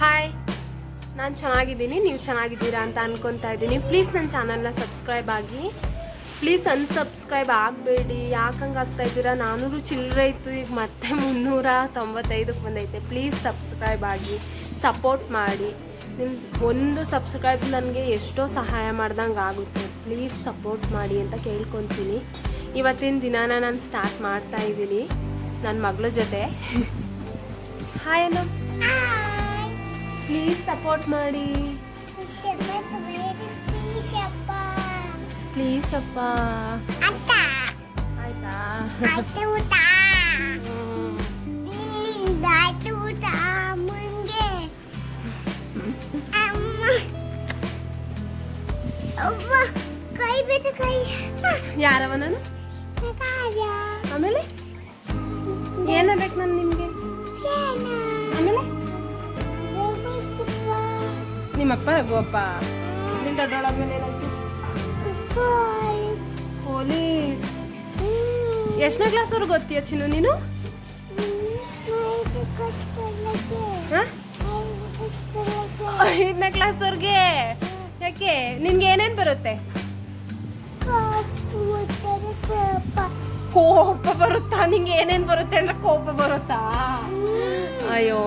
Hi ನಾನು ಚೆನ್ನಾಗಿದ್ದೀನಿ, ನೀವು ಚೆನ್ನಾಗಿದ್ದೀರಾ ಅಂತ ಅನ್ಕೊತಾ ಇದ್ದೀನಿ. ಪ್ಲೀಸ್ ನನ್ನ ಚಾನಲ್ನ ಸಬ್ಸ್ಕ್ರೈಬ್ ಆಗಿ. ಪ್ಲೀಸ್ ಅನ್ಸಬ್ಸ್ಕ್ರೈಬ್ ಆಗಬೇಡಿ. ಯಾಕಂಗೆ ಆಗ್ತಾ ಇದ್ದೀರಾ? ನಾನೂರು ಚಿಲ್ಲರೆ ಇತ್ತು, ಈಗ ಮತ್ತೆ ಮುನ್ನೂರ ತೊಂಬತ್ತೈದಕ್ಕೆ ಬಂದೈತೆ. ಪ್ಲೀಸ್ ಸಬ್ಸ್ಕ್ರೈಬ್ ಆಗಿ. ಸಪೋರ್ಟ್ ಮಾಡಿ. ನಿಮ್ಮ ಒಂದು ಸಬ್ಸ್ಕ್ರೈಬ್ ನನಗೆ ಎಷ್ಟೋ ಸಹಾಯ ಮಾಡ್ದಂಗೆ ಆಗುತ್ತೆ. ಪ್ಲೀಸ್ ಸಪೋರ್ಟ್ ಮಾಡಿ ಅಂತ ಕೇಳ್ಕೊತೀನಿ. ಇವತ್ತಿನ ದಿನಾನ ನಾನು ಸ್ಟಾರ್ಟ್ ಮಾಡ್ತಾ ಇದ್ದೀನಿ. ನನ್ನ ಮಗಳ ಜೊತೆ. ಹಾಯ್ ಅಣ್ಣ ಪ್ಲೀಸ್ ಸಪೋರ್ಟ್ ಮಾಡಿ ಪ್ಲೀಸ್ ಅಪ್ಪ ಆಯ್ತಾ ಹ್ಮ್. ಕೈ ಬಿಟ್ಟು ಕೈ ಯಾರವ ನಾನು ನಿಮ್ಮಪ್ಪ ರಘುವಪ್ಪ ನಿನ್ನ ದೊಡ್ಡೊಳಗೆ ಏನಾಯ್ತು? ಪೊಲೀಸ್ ಎಷ್ಟನೇ ಕ್ಲಾಸ್ವರೆಗೆ ಗೊತ್ತೀಯ ಚಿನ್ನು ನೀನು? ಐದನೇ ಕ್ಲಾಸ್ವರೆಗೆ ಯಾಕೆ? ನಿನ್ಗೆ ಏನೇನು ಬರುತ್ತೆ? ಕೋಪ ಬರುತ್ತಾ? ನಿಂಗೆ ಏನೇನು ಬರುತ್ತೆ ಅಂದ್ರೆ ಕೋಪ ಬರುತ್ತಾ? ಅಯ್ಯೋ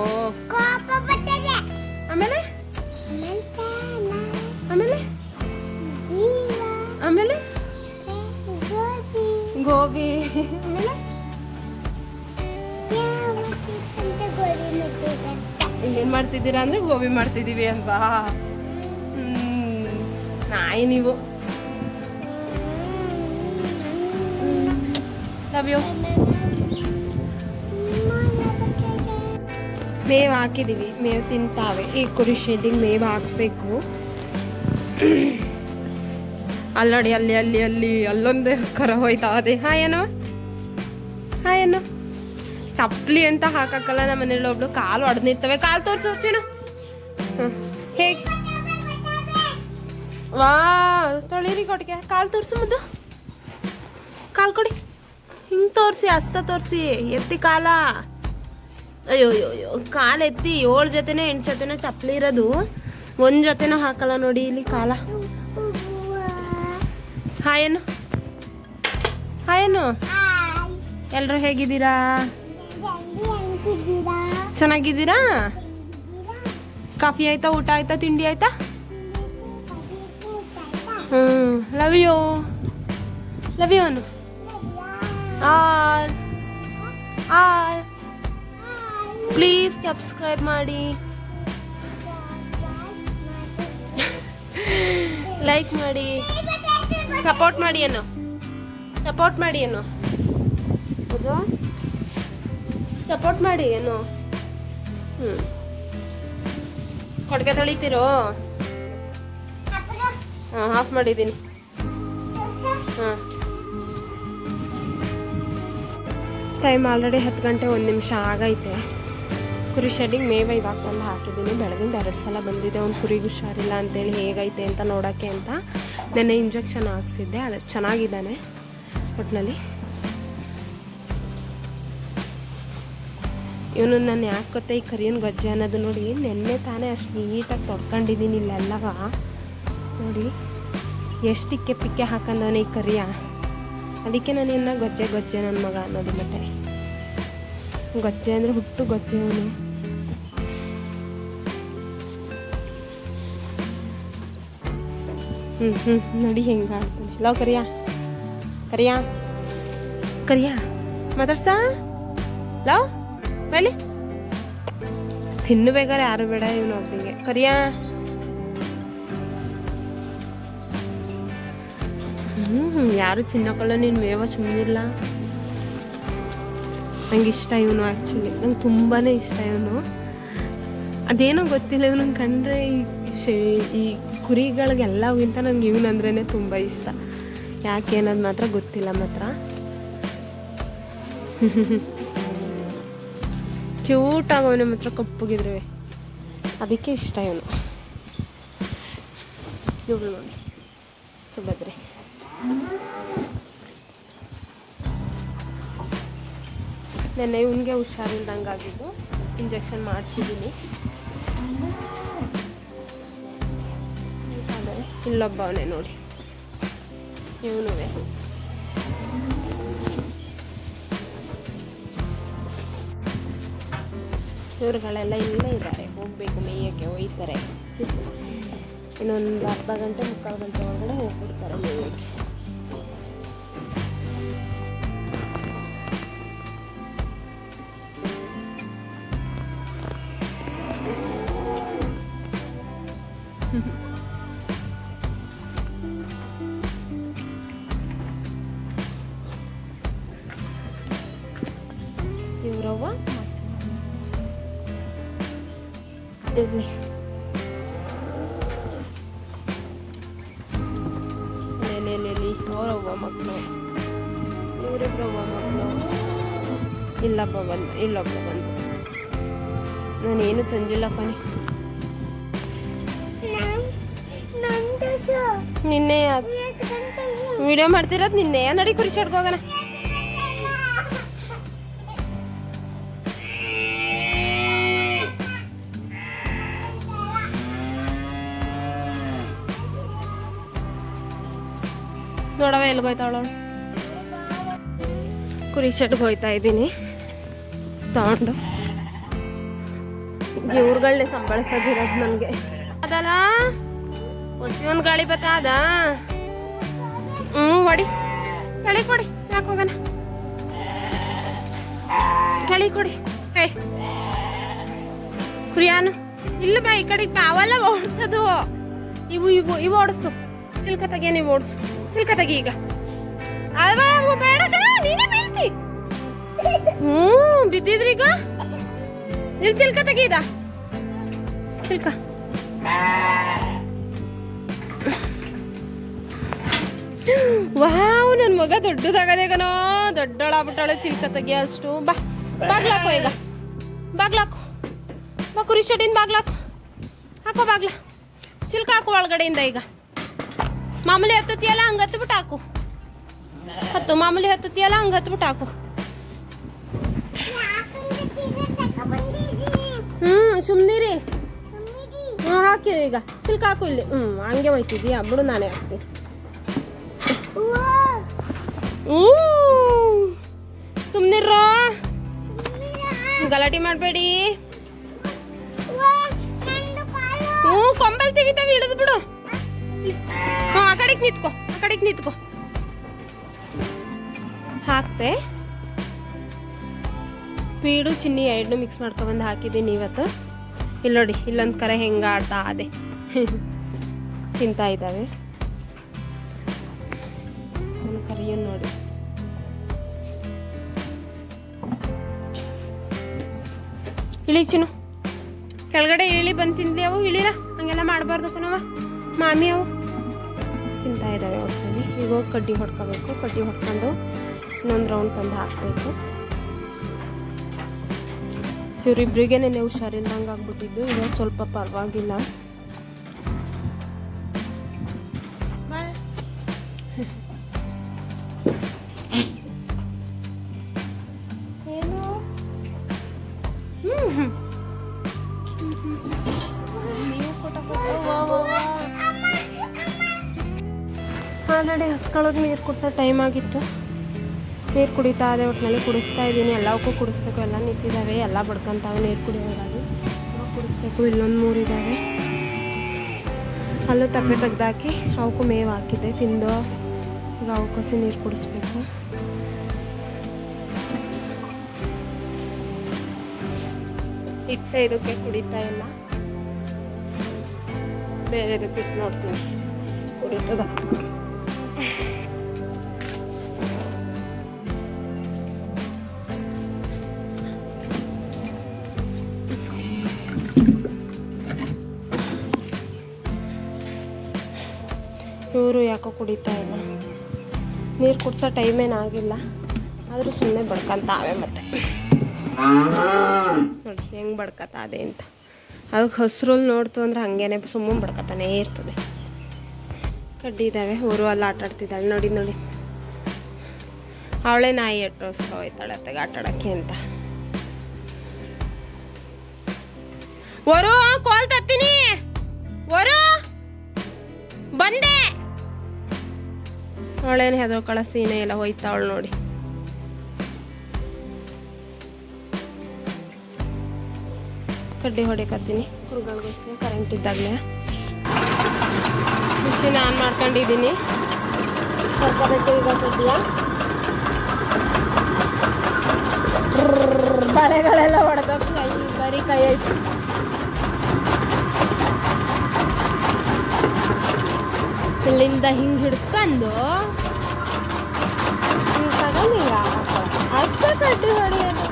ಆಮೇಲೆ? ಆಮೇಲೆ? ಗೋಬಿ. ಆಮೇಲೆ? ಏನ್ ಮಾಡ್ತಿದ್ದೀರಾ ಅಂದ್ರೆ ಗೋಬಿ ಮಾಡ್ತಿದೀವಿ ಅಲ್ವಾ? ಹ್ಮ್, ನಾಯಿ ನೀವು. ಲವ್ ಯು ಮೇವು ಹಾಕಿದೀವಿ, ಮೇವು ತಿಂತಾವೆ. ಈ ಕುರಿ ಶೆಡ್ಡಿಗೆ ಮೇವು ಹಾಕಬೇಕು. ಅಲ್ಲಡಿ, ಅಲ್ಲಿ ಅಲ್ಲಿ ಅಲ್ಲಿ, ಅಲ್ಲೊಂದು ಕರ ಹೋಯ್ತಾ ಅದೇ ಹಾಯೇನೋ ಏನೋ ಚಪ್ಪಲಿ ಅಂತ ಹಾಕಕ್ಕಲ್ಲ ನಮ್ಮ ಮನೇಲಿ ಒಬ್ಳು. ಕಾಲು ಹೊಡೆದಿರ್ತವೆ ಕಾಲು ತೋರಿಸು, ಚೀನು. ಹೇಗೆ ವಾ, ತೊಳಿರಿ ಕೊಟ್ಟಿಗೆ. ಕಾಲು ತೋರಿಸು ಮುದ್ದು. ಕಾಲು ಕೊಡಿ. ಹಿಂಗೆ ತೋರಿಸಿ ಹಸ್ತ ತೋರಿಸಿ. ಎತ್ತಿ ಕಾಲ. ಅಯ್ಯೋ ಅಯ್ಯೋ ಕಾಲು ಎತ್ತಿ ಏಳು ಜೊತೆನೇ ಎಂಟು ಜೊತೆನೋ ಚಪ್ಪಲಿ ಇರೋದು. ಒಂದು ಜೊತೆನೂ ಹಾಕಲ್ಲ ನೋಡಿ ಇಲ್ಲಿ ಕಾಲ. ಹಾಯೇನು ಹಾಯೇನು ಎಲ್ಲರೂ ಹೇಗಿದ್ದೀರಾ? ಚೆನ್ನಾಗಿದ್ದೀರಾ? ಕಾಫಿ ಆಯ್ತಾ, ಊಟ ಆಯ್ತಾ, ತಿಂಡಿ ಆಯ್ತಾ? ಹ್ಞೂ love you love you Anu please subscribe ಮಾಡಿ. ಲೈಕ್ ಮಾಡಿ. ಸಪೋರ್ಟ್ ಮಾಡಿ ಏನು ಸಪೋರ್ಟ್ ಮಾಡಿ ಏನು ಹೌದು. ಸಪೋರ್ಟ್ ಮಾಡಿ ಏನು ಹ್ಞೂ ಕೊಡ್ಗೆ ತೊಳಿತೀರೋ? ಹಾಂ ಆಫ್ ಮಾಡಿದ್ದೀನಿ. ಹಾಂ. ಟೈಮ್ ಆಲ್ರೆಡಿ ಹತ್ತು ಗಂಟೆ ಒಂದು ನಿಮಿಷ ಆಗೈತೆ. ಕುರಿ ಶೆಡ್ಡಿಗೆ ಮೇವ ಇವಾಗ ತಂದು ಹಾಕಿದ್ದೀನಿ. ಬೆಳಗಿಂದ ಎರಡು ಸಲ ಬಂದಿದೆ. ಒಂದು ಕುರಿಗೆ ಹುಷಾರಿಲ್ಲ ಅಂತೇಳಿ ಹೇಗೈತೆ ಅಂತ ನೋಡೋಕ್ಕೆ ಅಂತ ನೆನ್ನೆ ಇಂಜೆಕ್ಷನ್ ಹಾಕ್ಸಿದ್ದೆ. ಅದು ಚೆನ್ನಾಗಿದ್ದಾನೆ ಒಟ್ಟಿನಲ್ಲಿ ಇವನು ನಾನು ಯಾಕೆ ಗೊತ್ತಾ ಈ ಕರಿಯನ್ ಗೊಜ್ಜೆ ಅನ್ನೋದು ನೋಡಿ, ನೆನ್ನೆ ತಾನೇ ಅಷ್ಟು ನೀಟಾಗಿ ತೊಡ್ಕೊಂಡಿದ್ದೀನಿ ಇಲ್ಲೆಲ್ಲವ. ನೋಡಿ, ಎಷ್ಟು ಇಕ್ಕೆ ಪಿಕ್ಕೆ ಹಾಕಂದವನೇ ಈ ಕರಿಯ. ಅದಕ್ಕೆ ನಾನು ಇನ್ನ ಗೊಜ್ಜೆ ಗೊಜ್ಜೆ ನನ್ನ ಮಗ ಅನ್ನೋದು ಮತ್ತೆ. ಗಜ್ಜೆ ಅಂದರೆ ಹುಟ್ಟು ಗೊಜ್ಜೆ ಅವನು. ಹ್ಞೂ ಹ್ಞೂ ನೋಡಿ ಹೆಂಗೆ ಆಡ್ತಾನೆ. ಲವ್ ಕರಿಯಾ. ಕರಿಯಾ. ಕರಿಯಾ. ಮಾತಾಡ್ಸಾ. ಲವ್ ಮೇಲೆ ತಿನ್ನಬೇಕಾದ್ರೆ ಯಾರು ಬೇಡ ಇವನು ಒಬ್ಬನಿಗೆ ಕರಿಯಾ. ಹ್ಞೂ ಯಾರು ಚಿನ್ನಕೊಳ್ಳೋ ನೀನು ಮೇವ ಸುಮ್ಮನಿಲ್ಲ ನಂಗೆ ಇಷ್ಟ ಇವನು ಆ್ಯಕ್ಚುಲಿ ನಂಗೆ ತುಂಬಾ ಇಷ್ಟ ಇವನು. ಅದೇನೋ ಗೊತ್ತಿಲ್ಲ ಇವನು ಕಂಡ್ರೆ ಈ ಈ ಕುರಿಗಳಿಗೆಲ್ಲಗಿಂತ ನಂಗೆ ಇವನು ಅಂದ್ರೇ ತುಂಬ ಇಷ್ಟ. ಯಾಕೆ ಅನ್ನೋದು ಮಾತ್ರ ಗೊತ್ತಿಲ್ಲ ಮಾತ್ರ. ಕ್ಯೂಟ್ ಆಗವನೆ ಮಾತ್ರ ಕಪ್ಪಗಿದ್ರೆ. ಅದಕ್ಕೆ ಇಷ್ಟ ಇವನು. ಇವಳು ನೋಡಿ. ಸುಭದ್ರೆ. ನೆನ್ನೆ ಇವನಿಗೆ ಹುಷಾರಿಲ್ದಂಗೆ ಆಗಿದ್ದು. ಇಂಜೆಕ್ಷನ್ ಮಾಡಿಸಿದ್ದೀನಿ. ಅದೇ ಇಲ್ಲೊಬ್ಬ ಅವನೇ ನೋಡಿ. ಇವನು ಇವ್ರುಗಳೆಲ್ಲ ಇಲ್ಲೇ ಇದ್ದಾರೆ. ಹೋಗಬೇಕು, ಮೇಯಕ್ಕೆ ಒಯ್ತಾರೆ. ಇನ್ನೊಂದು ಅರ್ಧ ಗಂಟೆ, ಮುಕ್ಕಾಲು ಗಂಟೆ ಒಳಗಡೆ ಹೋಗ್ಬಿಡ್ತಾರೆ ಮೇಯಕ್ಕೆ. ಇವ್ರವ್ವ ಇರ್ಲಿ. ಲೇಲಿ ಅವರವ್ವ ಮಕ್ಕಳು ಇವರಿಬ್ರವ್ವ ಮಕ್ಕಳು ಇಲ್ಲಪ್ಪ ಬಂದು ಇಲ್ಲಪ್ಪ ಬಂದು. ನಾನೇನು ತಂದಿಲ್ಲ ಕಣೆ. ವಿಡಿಯೋ ಮಾಡ್ತಿರೋದು ನಿನ್ನೆ. ನಡಿ ಕುರಿ ಶೆಡ್ಗೆ ಹೋಗೋಣ. ನೋಡವ ಎಲ್ಗೋಯ್ತಾವಳು ಕುರಿ ಶೆಡ್ಗೆ ಹೋಯ್ತಾ ಇದ್ದೀನಿ. ತಗೊಂಡು. ಇವ್ರುಗಳನ್ನೇ ಸಂಬಳಿಸೋದಿರೋದು ನನಗೆ. ಅದಲ್ಲ? ಒಂದು ಗಾಳಿ ಬತ್ತಾ ಅದ? ಹ್ಞೂ ಹೊಡಿ. ಕೆಳಗೆ ಕೊಡಿ, ಯಾಕೆ ಹೋಗೋಣ ಕೆಳಗೆ ಕೊಡಿ. ಏ. ಕುರಿಯಾನು ಇಲ್ಲ ಬಾ, ಈ ಕಡೆಗೆ ಬಾ, ಅವೆಲ್ಲ ಓಡಿಸೋದು. ಇವು ಇವು ಇವು ಓಡಿಸು. ಚಿಲ್ಕ ತೆಗಿಯ ನೀವು ಓಡಿಸು. ಚಿಲ್ಕ ತೆಗಿ ಈಗ. ಅಲ್ವಾ ಅವು ಬೇಡ ನೀನೇ ಬೀಳ್ತಿ. ಹ್ಞೂ ಬಿದ್ದಿದ್ರಿ ಈಗ? ಇಲ್ಲಿ ಚಿಲ್ಕ ತೆಗೀದ ಚಿಲ್ಕ. ವಾವ್ ನನ್ನ ಮಗ ದೊಡ್ಡದಾಗದೆ ಕಣೋ. ದೊಡ್ಡಳಾಗ್ಬಿಟ್ಟಾಳೆ ಚಿಲ್ಕ ತೆಗಿಯ ಅಷ್ಟು. ಬಾ ಬಾಗ್ಲಾಕೋ ಈಗ. ಬಾಗ್ಲಾಕು. ಬಾ ಕುರಿ ಶೆಟ್ಟಿನ ಬಾಗ್ಲಾಕು. ಹಾಕೋ ಬಾಗ್ಲ. ಚಿಲ್ಕ ಹಾಕು ಒಳಗಡೆಯಿಂದ ಈಗ. ಮಾಮೂಲಿ ಹತ್ತತಿಯಲ್ಲ ಹಂಗೆ ಹತ್ಬಿಟ್ಟು ಹಾಕು. ಹತ್ತು ಮಾಮೂಲಿ ಹತ್ತತಿಯಲ್ಲ ಹಂಗೆ ಹತ್ಬಿಟ್ಟು ಹಾಕು. ಹ್ಞೂ ಸುಮ್ಮನಿರಿ ಹಾಕಿ ಈಗ. ಚಿಲ್ಕ ಹಾಕು ಇಲ್ಲಿ. ಹ್ಞೂ ಹಂಗೆ ಹೋಯ್ತಿದ್ಯಾ? ಬಿಡು ನಾನೇ ಹಾಕ್ತೀನಿ. ಹ್ಞೂ ಸುಮ್ಮನಿರೋ ಗಲಾಟೆ ಮಾಡಬೇಡಿ. ಹ್ಞೂ ಕೊಂಬಲ್ ತೆಗಿತಾವೆ ಹಿಡಿದು ಬಿಡು. ಹ್ಞೂ, ಆ ಕಡೆಗೆ ನಿಂತ್ಕೊ, ಆ ಕಡೆಗೆ ನಿಂತ್ಕೊ. ಹಾಕ್ತೆ. ಪೀಡು ಚಿನ್ನಿ ಎರಡನ್ನೂ ಮಿಕ್ಸ್ ಮಾಡ್ಕೊಬಂದು ಹಾಕಿದ್ದೀನಿ ಇವತ್ತು ಇಲ್ಲಿ ನೋಡಿ ಇಲ್ಲೊಂದು ಕರೆ ಹೆಂಗೆ ಆಡ್ತಾ ಅದೇ. ತಿಂತಾ ಇದ್ದಾವೆ. ಒಂದು ನೋಡಿ? ಇಳಿ ಚಿನ್ನು. ಕೆಳಗಡೆ ಇಳಿ ಬಂದು ತಿಂದ್ಲಿ ಅವು, ಇಳಿರ? ಹಂಗೆಲ್ಲ ಮಾಡಬಾರ್ದು ಕಣವ ಮಾಮಿ ಅವು. ತಿಂತಾ ಇದ್ದಾವೆ ಅವ್ರಲ್ಲಿ ಈಗ ಹೋಗಿ ಕಡ್ಡಿ ಹೊಡ್ಕೋಬೇಕು. ಕಡ್ಡಿ ಹೊಡ್ಕೊಂಡು ಇನ್ನೊಂದು ರೌಂಡ್ ತಂದು ಹಾಕಬೇಕು. ಇವರಿಬ್ರಿಗೆ ನೆನೆ ಹುಷಾರಿಲ್ದಂಗೆ ಆಗ್ಬಿಟ್ಟಿದ್ದು. ಇವಾಗ ಸ್ವಲ್ಪ ಪರವಾಗಿಲ್ಲ. ನೀರು ಕುಡಿಸೋ ಟೈಮ್ ಆಗಿತ್ತು. ನೀರು ಕುಡಿತಾ ಇದೆ ಒಟ್ಟಿನಲ್ಲಿ ಕುಡಿಸ್ತಾ ಇದ್ದೀನಿ. ಎಲ್ಲವಕ್ಕೂ ಕುಡಿಸ್ಬೇಕು. ಎಲ್ಲ ನಿಂತಿದ್ದಾವೆ ಎಲ್ಲ ಬಡ್ಕೊತಾವೆ, ನೀರು ಕುಡಿಯೋದಾಗಿ ಕುಡಿಸ್ಬೇಕು. ಇಲ್ಲೊಂದು ಮೂರು ಇದ್ದಾವೆ ಅಲ್ಲೂ ತಪ್ಪೆ ತೆಗ್ದಾಕಿ ಅವಕ್ಕೂ ಮೇವು ಹಾಕಿದ್ದೆ. ತಿಂದು ಈಗ ಅವಕ್ಕೋಸಿ ನೀರು ಕುಡಿಸ್ಬೇಕು. ಇತ್ತ ಇದಕ್ಕೆ ಕುಡಿತಾ ಇಲ್ಲ. ಬೇರೆದಕ್ಕೆ ಇಟ್ಟು ನೋಡ್ತೀನಿ. ಕುಡಿತದ. ಕುಡಿತಾ ಇಲ್ಲ ನೀರು ಕುಡ್ಸೋ ಟೈಮೇನು ಆಗಿಲ್ಲ. ಆದರೂ ಸುಮ್ಮನೆ ಬಡ್ಕೊಂತಾವೆ ಮತ್ತೆ. ನೋಡಿ ಹೆಂಗೆ ಬಡ್ಕತ್ತ ಅದೇ ಅಂತ. ಅದಕ್ಕೆ ಹಸ್ರಲ್ಲಿ ನೋಡ್ತು ಅಂದ್ರೆ ಹಂಗೇನೆ ಸುಮ್ಮನೆ ಬಡ್ಕತಾನೇ ಇರ್ತದೆ. ಕಡ್ಡಿ ಇದ್ದಾವೆ ಊರು ಅಲ್ಲಿ ಆಟ ಆಡ್ತಿದ್ದಾಳೆ. ನೋಡಿ ನೋಡಿ. ಅವಳೇ ನಾಯಿ ಎಟ್ಟೋಸ್ಕೊ ಹೋಯ್ತಾಳೆ ಆಟ ಆಡೋಕ್ಕೆ ಅಂತ. ವರು ಕೋಲ್ ತತ್ತೀನಿ. ವರು ಬಂದೆ. ಅವಳೇನು ಹೆದರ್ಕೊಳ್ಳೋ ಸೀನೆ ಇಲ್ಲ ಹೋಯ್ತಾವಳು ನೋಡಿ. ಕಡ್ಡಿ ಹೊಡಿಕತ್ತೀನಿ. ಕರೆಂಟ್ ಇದ್ದಾಗಲೇ. ಮಿಷಿನ್ ಆನ್ ಮಾಡ್ಕೊಂಡಿದ್ದೀನಿ. ಸರ್ಕೋಬೇಕು ಈಗ ಕಡ್ಡಿಯ ಬಳೆಗಳೆಲ್ಲ ಹೊಡೆದೋಗ್ ಕೈ ಬರೀ ಕೈ ಐತಿ. ಇಲ್ಲಿಂದ ಹಿಂಗೆ ಹಿಡ್ಕೊಂಡು ಅಷ್ಟೇ ಕಡ್ಡಿ ಹೊಡೆಯೋದು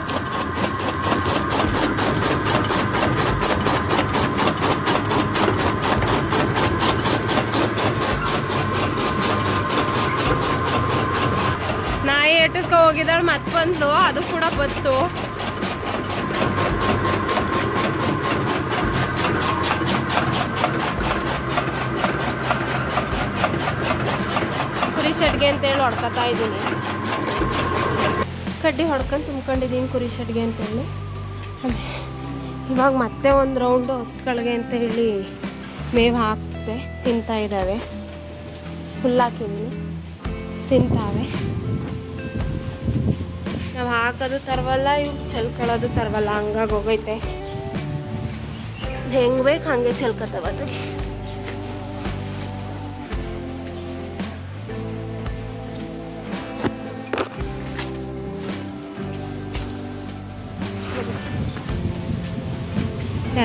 ನಾಯಿ ಹೋಗಿದ್ದಾಳೆ ಮತ್ತೆ ಬಂದು ಅದು ಕೂಡ ಬತ್ತು ಕುರಿ ಶೆಡ್ಗೆ ಅಂತೇಳಿ ಹೊಡ್ಕೊತಾ ಇದ್ದೀನಿ. ಕಡ್ಡಿ ಹೊಡ್ಕೊಂಡು ತುಂಬ್ಕೊಂಡಿದ್ದೀನಿ ಕುರಿ ಶೆಡ್ಗೆ ಅಂತೇಳಿ. ಇವಾಗ ಮತ್ತೆ ಒಂದು ರೌಂಡು ಹೊಸ್ಗಳಿಗೆ ಅಂತ ಹೇಳಿ ಮೇವು ಹಾಕ್ತೆ ತಿಂತಾ ಇದ್ದಾವೆ. ಹುಲ್ಲು ಹಾಕಿದ್ದೀನಿ. ತಿಂತಾವೆ. ನಾವು ಹಾಕೋದು ತರವಲ್ಲ ಇವು ಚಲ್ಕೊಳ್ಳೋದು ತರವಲ್ಲ, ಹಂಗಾಗಿ ಹೋಗೈತೆ. ಹೆಂಗೆ ಬೇಕು ಹಂಗೆ ಚಲ್ಕತ್ತವದು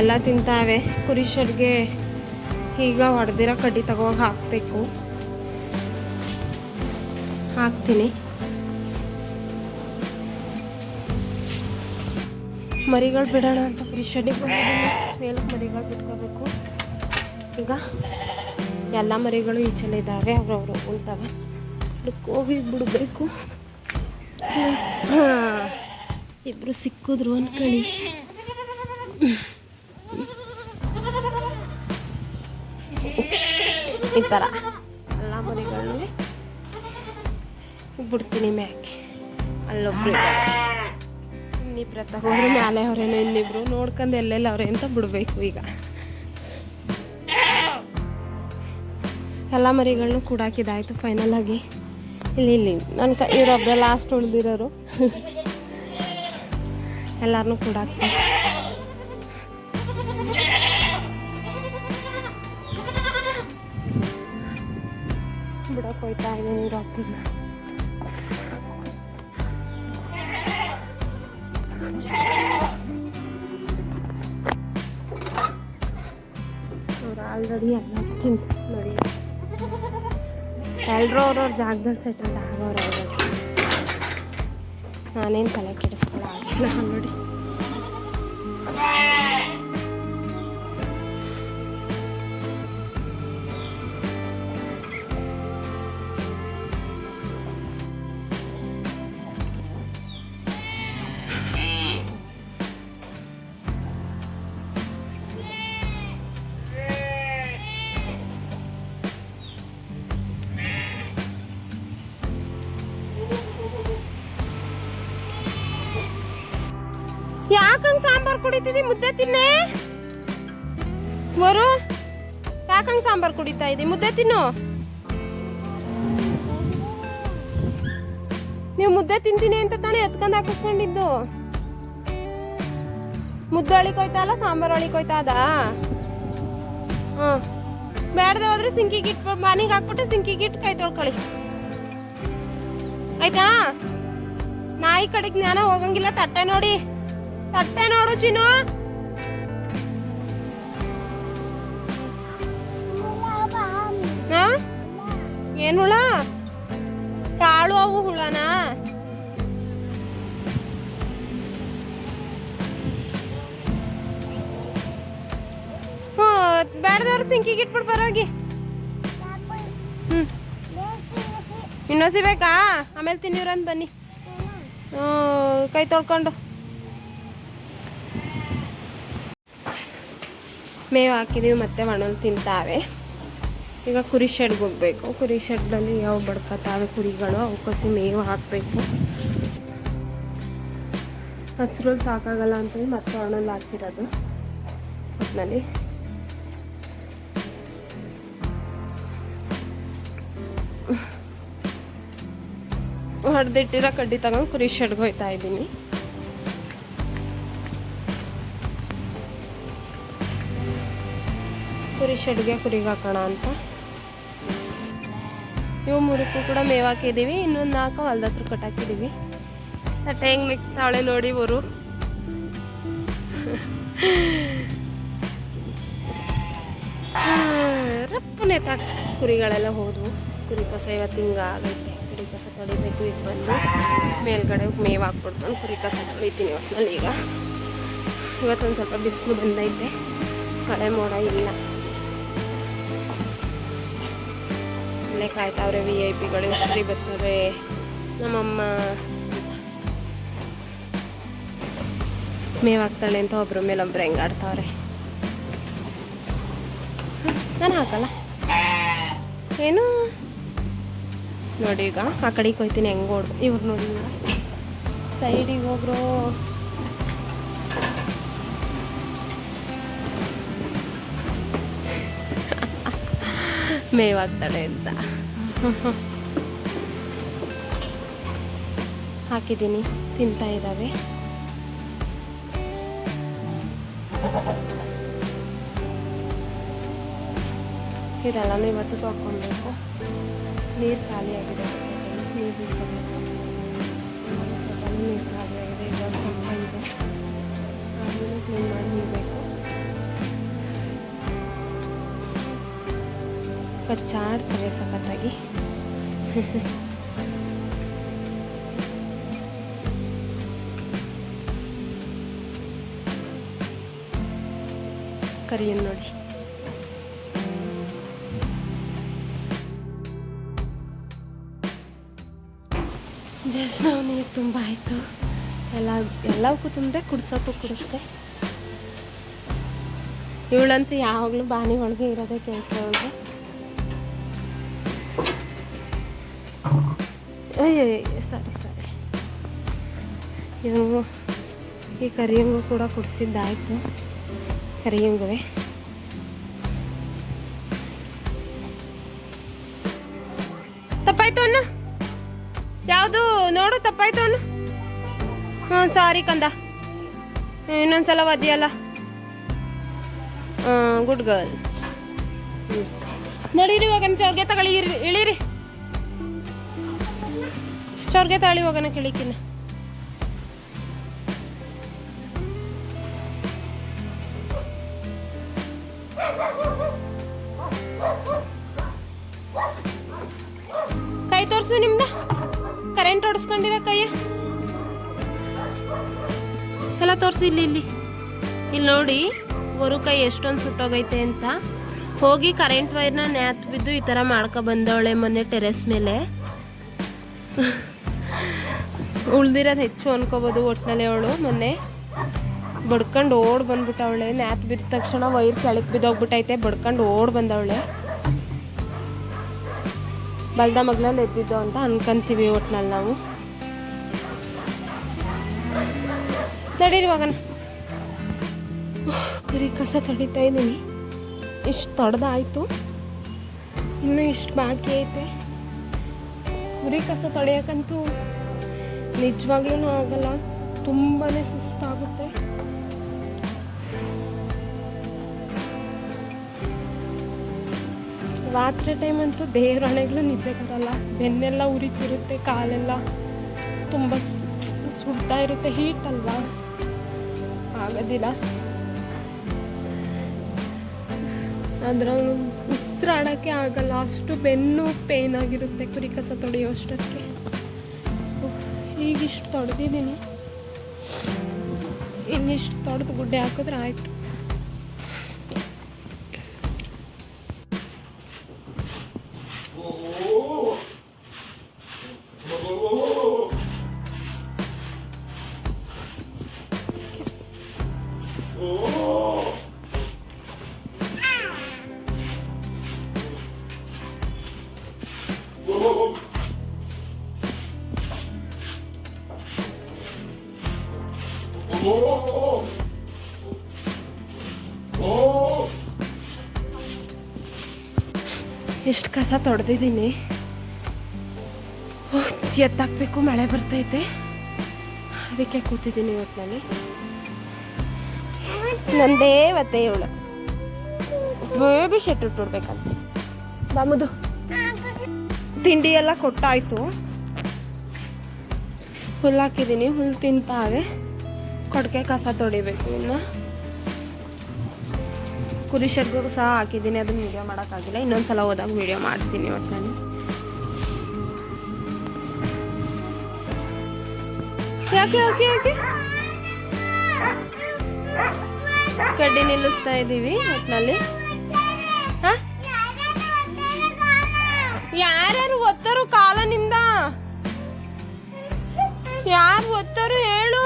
ಎಲ್ಲ ತಿಂತಾವೆ. ಕುರಿಷರಿಗೆ ಈಗ ಹೊಡೆದಿರೋ ಕಡ್ಡಿ ತಗೋವಾಗ ಹಾಕಬೇಕು. ಹಾಕ್ತೀನಿ. ಮರಿಗಳು ಬಿಡೋಣ ಅಂತ ಬಿಡೋಣ ಮೇಲೆ ಮರಿಗಳು ಬಿಟ್ಕೋಬೇಕು. ಈಗ ಎಲ್ಲ ಮರಿಗಳು ಈಚೆಲ್ಲ ಇದ್ದಾವೆ, ಅವ್ರವ್ರು ಉಳ್ತಾವೆ ಅದಕ್ಕೆ ಹೋಗಿ ಬಿಡಬೇಕು ಇಬ್ಬರು ಸಿಕ್ಕಿದ್ರು ಅನ್ಕೊಳ್ಳಿ. ಈ ಥರ ಎಲ್ಲ ಮನೆಗಳಲ್ಲಿ. ಬಿಡ್ತೀನಿ ಮ್ಯಾಕೆ. ಅಲ್ಲೊಬ್ರು ಇನ್ನಿಬ್ರ ಹೋದ್ರೆ ಮ್ಯಾಲೆ ಅವ್ರೇನು, ಇನ್ನಿಬ್ರು ನೋಡ್ಕೊಂಡು ಎಲ್ಲೆಲ್ಲ ಅವ್ರೆ ಅಂತ ಬಿಡಬೇಕು ಈಗ. ಎಲ್ಲ ಮರಿಗಳನ್ನೂ ಕೂಡಾಕಿದಾಯ್ತು ಫೈನಲ್ ಆಗಿ. ಇಲ್ಲಿ ಇಲ್ಲಿ. ನನ್ನ ಕ ಲಾಸ್ಟ್ ಉಳಿದಿರೋರು. ಎಲ್ಲರನ್ನೂ ಕೂಡಾಕ್ತೀನಿ. ಬಿಡಕ್ಕೆ ಹೋಯ್ತಾ ಇದ್ದೀನಿ ಹಾಕ್ತಿಲ್ಲ ಅವ್ರು ಆಲ್ರೆಡಿ ಎಲ್ಲ ತಿಂತ ನೋಡಿ. ಎಲ್ಲರೂ ಅವ್ರವ್ರ ಜಾಗದಲ್ಲಿ ಸೆಟಲ್ ಆಗೋರು ಆಲ್ರೆಡಿ ನಾನೇನು ತಲೆ ಆಗಿಲ್ಲ ಆಲ್ರೆಡಿ ಯಾಕಂಗ್ ಸಾಂಬಾರ್ ಕುಡಿತಿದಿ? ಮುದ್ದೆ ತಿನ್ನೆ? ಮರು ಯಾಕಂಗ್ ಸಾಂಬಾರ್ ಕುಡಿತಾ ಇದ್ದಿ? ಮುದ್ದೆ ತಿನ್ನು. ನೀವು ಮುದ್ದೆ ತಿಂತೀನಿ ಅಂತ ತಾನೇ ಎತ್ಕೊಂಡ್ ಹಾಕಿಸ್ಕೊಂಡಿದ್ದು. ಮುದ್ದೆ ಒಳಿಕ್ ಹೋಯ್ತಾ ಅಲ್ಲ ಸಾಂಬಾರ್ ಒಳಿಕ್ ಹೋಯ್ತಾ ಅದ ಬೇಡದೆ ಹೋದ್ರೆ ಸಿಂಕಿಗೆ ಇಟ್ಟು ಮನೆಗೆ ಹಾಕ್ಬಿಟ್ಟು ಸಿಂಕಿಗೆ ಇಟ್ಟು ಕೈ ತೊಳ್ಕೊಳ್ಳಿ. ಆಯ್ತಾ? ನಾಯಿ ಕಡೆಗೆ ಜ್ಞಾನ ಹೋಗಂಗಿಲ್ಲ, ತಟ್ಟೆ ನೋಡಿ. ತಟ್ಟೆ ನೋಡು ಚಿನ್ನು. ಏನ್ ಹುಳ? ಕಾಳು ಅವು ಹುಳನಾ. ಬೇಡದವ್ರು ಸಿಂಕಿಗೆ ಇಟ್ಬಿಟ್ಟು ಬರೋಗಿ. ಹ್ಮ್. ಇನ್ನೊಸಿ ಬೇಕಾ? ಆಮೇಲೆ ತಿನ್ನಿವ್ರಂತ ಬನ್ನಿ. ಹ್ಞೂ, ಕೈ ತೊಳ್ಕೊಂಡು. ಮೇವು ಹಾಕಿದೀವಿ ಮತ್ತೆ ಮಣ್ಣಲ್ಲಿ ತಿಂತಾವೆ ಈಗ ಕುರಿ ಶೆಡ್ಗೆ ಹೋಗ್ಬೇಕು. ಕುರಿ ಶೆಡ್ನಲ್ಲಿ ಯಾವ ಬಡ್ಕತಾವೆ ಕುರಿಗಳು ಅವಕ್ಕೋಸಿ ಮೇವು ಹಾಕಬೇಕು. ಹಸ್ರಲ್ಲಿ ಸಾಕಾಗಲ್ಲ ಅಂತೇಳಿ ಮತ್ತೆ ಮಣ್ಣಲ್ಲಿ ಹಾಕಿರೋದು ಒಟ್ಟಿನಲ್ಲಿ ಹೊಡೆದಿಟ್ಟಿರೋ ಕಡ್ಡಿ ತಗೊಂಡು ಕುರಿ ಶೆಡ್ಗೆ ಹೋಯ್ತಾ ಇದ್ದೀನಿ. ಕುರಿ ಶೆಡ್ಗೆ ಕುರಿಗೆ ಹಾಕೋಣ ಅಂತ. ಇವು ಮುರುಕು ಕೂಡ ಮೇವು ಹಾಕಿದ್ದೀವಿ ಇನ್ನೊಂದು ನಾಲ್ಕು ಹೊಲ್ದ ಹತ್ರ ಕಟ್ಟಾಕಿದ್ದೀವಿ ತಟ್ಟೆ ಹೆಂಗೆ ನಿಕ್ತಾಳೆ ನೋಡಿ ಇವರು ರಪ್ಪನೆ ತಾಕ ಕುರಿಗಳೆಲ್ಲ ಹೋದವು. ಕುರಿ ಕಸ ಇವತ್ತು ಹಿಂಗೆ ಆಗೈತೆ. ಕುರಿ ಕಸ ತೊಳಿಬೇಕು. ಈಗ ಬಂದು ಮೇಲ್ಗಡೆ ಮೇವು ಹಾಕ್ಬಿಡ್ತಾನೆ. ಕುರಿ ಕಸ ತೊಳಿತೀನಿ ಒಟ್ಟಿನಲ್ಲಿ ಈಗ. ಇವತ್ತೊಂದು ಸ್ವಲ್ಪ ಬಿಸಿಲು ಬಂದೈತೆ. ಕಡೆ ಮೋಡ ಇಲ್ಲ. ಇಲ್ಲೇ ಕಾಯ್ತಾವ್ರೆ ವಿ ಐ ಪಿಗಳು ಶ್ರೀ ಬರ್ತಾರೆ ನಮ್ಮಮ್ಮ ಮೇವಾಗ್ತಾಳೆ ಅಂತ ಒಬ್ರ ಮೇಲೆ ಒಬ್ರು ಹೆಂಗೆ ಆಡ್ತಾವ್ರೆ ನಾನು ಹಾಕಲ್ಲ? ಏನು? ನೋಡಿ ಈಗ ಆ ಕಡೆಗೆ ಹೋಯ್ತೀನಿ, ಹೆಂಗೆ ಓಡ್ ಇವ್ರು ನೋಡಿ ಸೈಡಿಗೆ ಹೋಗ್ರು ಮೇವಾಗ್ತಾಳೆ ಅಂತ ಹಾಕಿದ್ದೀನಿ ತಿಂತಾ ಇದ್ದಾವೆ ಇದೆಲ್ಲನೂ ಇವತ್ತು ತೊಳ್ಕೊಬೇಕು ನೀರು ಖಾಲಿಯಾಗಿದೆ ನೀರು ಬಿಡ್ಕೋಬೇಕು ನೀರು ಖಾಲಿಯಾಗಿದೆ ಇವಾಗ ಸ್ವಲ್ಪ ಇದೆ ಆಮೇಲೆ ಕ್ಲೀನ್ ಮಾಡಿ ಕಚ್ಚಾಡ್ತಾರೆ ಸಖತ್ತಾಗಿ ಕರಿಯನ್ನು ನೋಡಿ. ಜಸ್ಟ್ ನಾವು ನೀರು ತುಂಬ ಆಯಿತು. ಎಲ್ಲ ಎಲ್ಲವಕ್ಕೂ ತುಂಬಿದೆ ಕುಡ್ಸೋಕ್ಕೂ ಕುಡಿಸ್ದೆ. ಇವಳಂತೂ ಯಾವಾಗಲೂ ಬಾನಿ ಒಳಗೆ ಇರೋದೇ ಕೆಲಸ ಅವಳಿಗೆ ಅಯ್ಯೋ ಸರಿ ಸರಿ. ಇವನು ಈ ಕರಿಯಂಗು ಕೂಡ ಕುಡಿಸಿದ್ದಾಯಿತು. ಕರಿಯಂಗುವೆ. ತಪ್ಪಾಯ್ತು ಅನ್ನು ಯಾವುದು? ನೋಡು, ತಪ್ಪಾಯ್ತು ಅನ್ನು ಹ್ಞೂ ಸಾರಿ ಕಂದ. ಇನ್ನೊಂದ್ಸಲ ಒದಿಯಲ್ಲ. ಗುಡ್ ಗರ್ಲ್ ನಡೀರಿ, ಇವಾಗ ತಗೊಳ್ಳಿ ಇಳೀರಿ. ಚೌರ್ಗೆ ತಾಳಿ ಹೋಗೋಣ ಕೇಳಿಕಿನ ಕೈ ತೋರಿಸು ನಿಮ್ದು. ಕರೆಂಟ್ ಹೊಡೆಸ್ಕೊಂಡಿರ ಕೈಯ ಎಲ್ಲ ತೋರಿಸಿ ಇಲ್ಲಿ ಇಲ್ಲಿ. ಇಲ್ಲಿ ನೋಡಿ ಹೊರು ಕೈ ಎಷ್ಟೊಂದು ಸುಟ್ಟೋಗೈತೆ ಅಂತ. ಹೋಗಿ ಕರೆಂಟ್ ವೈರ್ನ ನ್ಯಾತ್ ಬಿದ್ದು ಈ ಥರ ಮಾಡ್ಕೊ ಬಂದವಳೆ ಮೊನ್ನೆ ಟೆರೆಸ್ ಮೇಲೆ. ಉಳ್ದಿರೋದು ಹೆಚ್ಚು ಅನ್ಕೋಬೋದು ಒಟ್ಟಿನಲ್ಲಿ ಅವಳು. ಮೊನ್ನೆ ಬಡ್ಕೊಂಡು ಓಡ್ ಬಂದ್ಬಿಟ್ಟವಳೆ. ನ್ಯಾತ್ ಬಿದ್ದ ತಕ್ಷಣ ವೈರ್ ಕೆಳಗೆ ಬಿದ್ದೋಗ್ಬಿಟ್ಟೈತೆ. ಬಡ್ಕೊಂಡು ಓಡ್ ಬಂದವಳೆ. ಬಲ್ದ ಮಗ್ಲಲ್ಲಿ ಎದ್ದಿದ್ದು ಅಂತ ಅನ್ಕೊಂತೀವಿ ಒಟ್ನಲ್ಲಿ ನಾವು. ನಡೀರಿ ಹೋಗೋಣ ಕುರಿ ಕಸ ತಡಿತಾ ಇದ್ದೀನಿ. ಇಷ್ಟು ತೊಡೆದಾಯ್ತು ಇನ್ನೂ ಇಷ್ಟು ಬಾಕಿ ಐತೆ. ಕುರಿ ಕಸ ತೊಳೆಯೋಕ್ಕಂತೂ ನಿಜವಾಗ್ಲೂ ಆಗಲ್ಲ. ತುಂಬಾ ಸುಸ್ತಾಗುತ್ತೆ. ರಾತ್ರಿ ಟೈಮ್ ಅಂತೂ ದೇವ್ರ ಹಣೆಗಳು ನಿದ್ದೆ ಬರಲ್ಲ. ಬೆನ್ನೆಲ್ಲ ಉರಿತಿರುತ್ತೆ, ಕಾಲೆಲ್ಲ ತುಂಬ ಸುಡ್ತಾ ಇರುತ್ತೆ ಹೀಟ್ ಅಲ್ವಾ? ಆಗೋದಿಲ್ಲ. ಅದ್ರಲ್ಲಿ ಉಸಿರಾಡೋಕ್ಕೆ ಆಗಲ್ಲ. ಅಷ್ಟು ಬೆನ್ನು ಪೇನ್ ಆಗಿರುತ್ತೆ ಕುರಿ ಕಸ ತೊಡೆಯುವಷ್ಟಕ್ಕೆ ಈಗಿಷ್ಟು ತೊಡೆದಿದ್ದೀನಿ. ಇನ್ನಿಷ್ಟು ತೊಡೆದು ಗುಡ್ಡೆ ಹಾಕಿದ್ರೆ ಆಯ್ತು. ಕಸ ತೊಡೆದಿದ್ದೀನಿ. ಎತ್ತಾಕಬೇಕು ಮಳೆ ಬರ್ತೈತೆ. ಅದಕ್ಕೆ ಕೂತಿದ್ದೀನಿ ಒಟ್ಟಿನಲ್ಲಿ ನಂದೇ ಮತ್ತೆ ಇವಳು. ಬೇಬಿ ಶೆಟ್ ಇಟ್ಬಿಡ್ಬೇಕಂತೆ ಬಾಮುದು ತಿಂಡಿ ಎಲ್ಲ ಕೊಟ್ಟಾಯ್ತು. ಹುಲ್ಲು ಹಾಕಿದ್ದೀನಿ, ಹುಲ್ಲು ತಿಂತಾವೆ. ಕೊಡಕೆ ಕಸ ತೊಡಿಬೇಕು ಇನ್ನು. ಕುರಿ ಶೆಡ್ಗೂ ಸಹ ಹಾಕಿದ್ದೀನಿ, ಅದನ್ನ ವೀಡಿಯೋ ಮಾಡೋಕ್ಕಾಗಿಲ್ಲ. ಇನ್ನೊಂದ್ಸಲ ಹೋದಾಗ ವೀಡಿಯೋ ಮಾಡ್ತೀನಿ ಒಟ್ಟಿನಲ್ಲಿ ಯಾಕೆ ಯಾಕೆ ಯಾಕೆ? ಕಡ್ಡಿ ನಿಲ್ಲಿಸ್ತಾ ಇದ್ದೀವಿ ಒಟ್ಟಿನಲ್ಲಿ ಹಾಂ? ಯಾರ್ಯಾರು ಒತ್ತರು ಕಾಲನಿಂದ? ಯಾರು ಒತ್ತರು ಹೇಳು.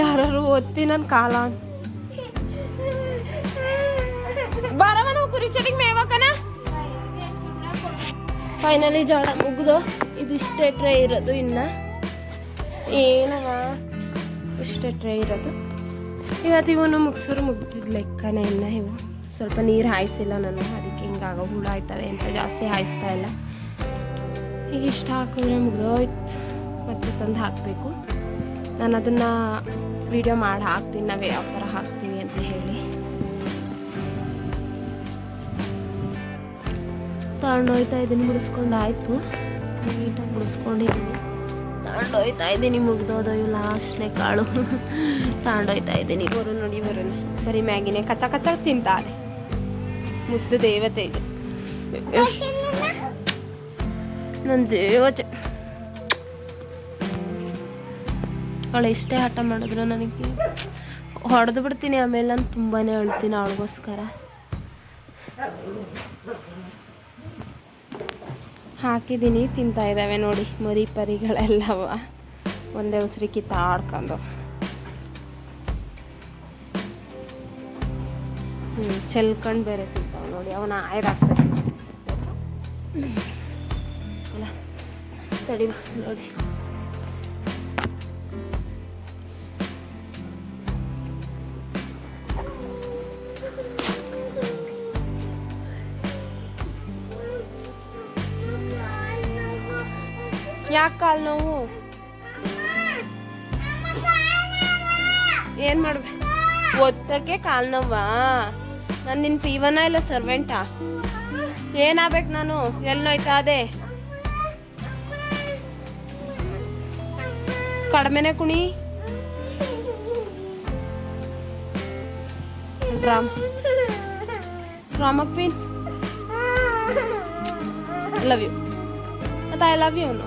ಯಾರು ಒತ್ತಿ ನನ್ನ ಕಾಲ ಮೇವಕನ ಫೈನಲಿ ಜೋಳ ಮುಗ್ದು ಇದಿಷ್ಟೇ ಟ್ರೈ ಇರೋದು ಇನ್ನ. ಏನವ ಇಷ್ಟೇ ಟ್ರೈ ಇರೋದು. ಇವತ್ತು ಇವನು ಮುಗ್ಸರು ಮುಗ್ದಿದ್ ಲೆಕ್ಕನೇ ಇಲ್ಲ ಇವು ಸ್ವಲ್ಪ ನೀರು ಹಾಯಿಸಿಲ್ಲ ನಾನು, ಅದಕ್ಕೆ ಹಿಂಗಾಗ ಹುಳ ಆಯ್ತವೆ ಅಂತ ಜಾಸ್ತಿ ಹಾಯಿಸ್ತಾ ಇಲ್ಲ. ಈಗ ಇಷ್ಟ ಹಾಕಿದ್ರೆ ಮುಗ್ದೋಯ್ತು. ಮತ್ತೆ ತಂದು ಹಾಕಬೇಕು. ನಾನು ಅದನ್ನು ವೀಡಿಯೋ ಮಾಡಿ ಹಾಕ್ತೀನಿ, ನಾವು ಯಾವ ಥರ ಹಾಕ್ತೀವಿ ಅಂತ ಹೇಳಿ. ತಗೊಂಡೋಯ್ತಾ ಇದ್ದೀನಿ ಮುಗಿಸ್ಕೊಂಡು ಆಯಿತು. ನೀಟಾಗಿ ಮುಗಿಸ್ಕೊಂಡಿದ್ದೀನಿ. ತಗೊಂಡು ಹೋಯ್ತಾ ಇದ್ದೀನಿ ಮುಗ್ದೋದು ಇವು ಲಾಸ್ಟ್ನೇ ಕಾಳು. ತಗೊಂಡೋಯ್ತಾ ಇದ್ದೀನಿ. ಬರು ನೋಡಿ ಬರು ಬರೀ ಮ್ಯಾಗಿನೇ ಕಚ್ಚ ಕಚ್ಚ ತಿಂತಾರೆ. ಮುದ್ದು ದೇವತೆ ಇದು. ನನ್ನ ದೇವತೆ. ಅವಳು ಎಷ್ಟೇ ಹಠ ಮಾಡಿದ್ರು ನನಗೆ. ಹೊಡೆದು ಬಿಡ್ತೀನಿ ಆಮೇಲೆ ನಾನು ತುಂಬಾ ಅಳ್ತೀನಿ ಅವಳಿಗೋಸ್ಕರ. ಹಾಕಿದ್ದೀನಿ, ತಿಂತಾ ಇದ್ದಾವೆ ನೋಡಿ, ಮರಿ ಪರಿಗಳೆಲ್ಲವ. ಒಂದೇ ಉಸಿರಿ ಕಿತ್ತಾಡ್ಕೊಂಡು. ಹ್ಞೂ ಚೆಲ್ಕೊಂಡು ಬೇರೆ ತಿಂತಾವೆ ನೋಡಿ, ಅವನ ಆಯ್ದಾಗ್ತದೆ ಅಲ್ಲ, ಸರಿ ನೋಡಿ. ಕಾಲು ನೋವು? ಏನು ಮಾಡ್ಬೇಕು ಒತ್ತಕ್ಕೆ ಕಾಲು ನೋವಾ? ನಾನು ನಿನ್ನ ಪೀವನ ಇಲ್ಲ ಸರ್ವೆಂಟಾ? ಏನಾಗ್ಬೇಕು ನಾನು? ಎಲ್ಲಿ ನೋಯ್ತಾ ಅದೇ? ಕಡಿಮೆನೆ ಕುಣಿ. ಡ್ರಾಮ್. ಡ್ರಾಮ್ ಪೀನ್ ಲವ್ ಯು ಮತ್ತೆ ಐ ಲವ್ ಯು ಅವನು.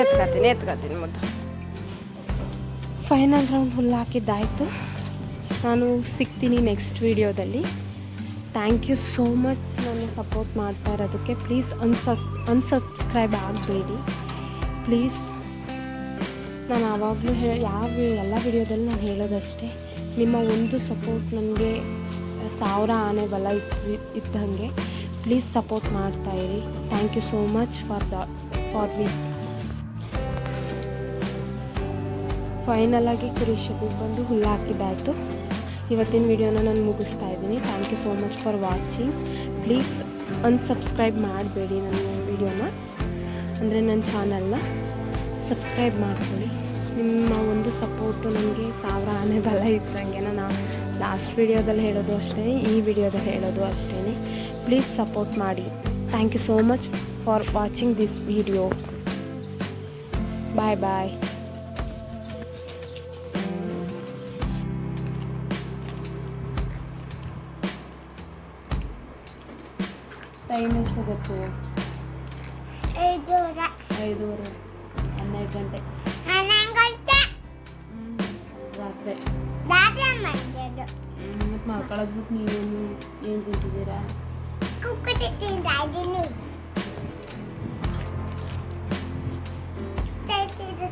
ಎತ್ಕೊತೀನಿ ಎತ್ಕೊತೀನಿ ಮತ್ತು ಫೈನಲ್ ರೌಂಡ್ ಫುಲ್ ಹಾಕಿದ್ದಾಯಿತು. ನಾನು ಸಿಗ್ತೀನಿ ನೆಕ್ಸ್ಟ್ ವಿಡಿಯೋದಲ್ಲಿ ಥ್ಯಾಂಕ್ ಯು ಸೋ ಮಚ್ ನಾನು ಸಪೋರ್ಟ್ ಮಾಡ್ತಾ ಇರೋದಕ್ಕೆ. ಪ್ಲೀಸ್ ಅನ್ಸಬ್ ಅನ್ಸಬ್ಸ್ಕ್ರೈಬ್ ಆಗಬೇಡಿ. ಪ್ಲೀಸ್ ನಾನು ಆವಾಗಲೂ ಹೇ, ಯಾವ ಎಲ್ಲ ವಿಡಿಯೋದಲ್ಲಿ ನಾನು ಹೇಳೋದಷ್ಟೇ, ನಿಮ್ಮ ಒಂದು ಸಪೋರ್ಟ್ ನನಗೆ ಸಾವಿರ ಆನೆ ಬಲ ಇದ್ದಂಗೆ please support ಮಾಡ್ತಾಯಿರಿ thank you so much for the for the final ಆಗಿ ಶೆಡ್ಡಿಗೆ ಬಂದು ಹುಲ್ಲು ಹಾಕಿದ್ದಾಯಿತು ಇವತ್ತಿನ ವಿಡಿಯೋನ ನಾನು ಮುಗಿಸ್ತಾ ಇದ್ದೀನಿ. Thank you so much for watching please unsubscribe ಮಾಡಬೇಡಿ ನನ್ನ ವಿಡಿಯೋನ ಅಂದರೆ ನನ್ನ ಚಾನಲ್ನ ಸಬ್ಸ್ಕ್ರೈಬ್ ಮಾಡ್ಕೊಳ್ಳಿ. ನಿಮ್ಮ ಒಂದು ಸಪೋರ್ಟು ನನಗೆ ಸಾವಿರ ಆನೆ ಬಲ ಇದ್ದಂಗೆ ನಾನು ಲಾಸ್ಟ್ ವಿಡಿಯೋದಲ್ಲಿ ಹೇಳೋದು ಅಷ್ಟೇ, ಈ ವಿಡಿಯೋದಲ್ಲಿ ಹೇಳೋದು ಅಷ್ಟೇ ಪ್ಲೀಸ್ ಸಪೋರ್ಟ್ ಮಾಡಿ. Thank you so much for watching this video bye bye time ಎಷ್ಟು ಗೊತ್ತು ಐದೂರ ಐದೂವರೆ ಹನ್ನೆರಡು ಗಂಟೆ ಹನ್ನೊಂದು ರಾತ್ರಿ ದಾದ ಮಾಡಿದ್ದು ಮತ್ತು ಮಲ್ಕೊಳ್ಳೋದು ಬಿಟ್ಟು ನೀವೇನು ಏನು ತಿಂತಿದ್ದೀರಾ ಕುಕ್ಕುಟಿ ತಿಂತಾ ಇದ್ದೀನಿ ತೈತಿದ್ದು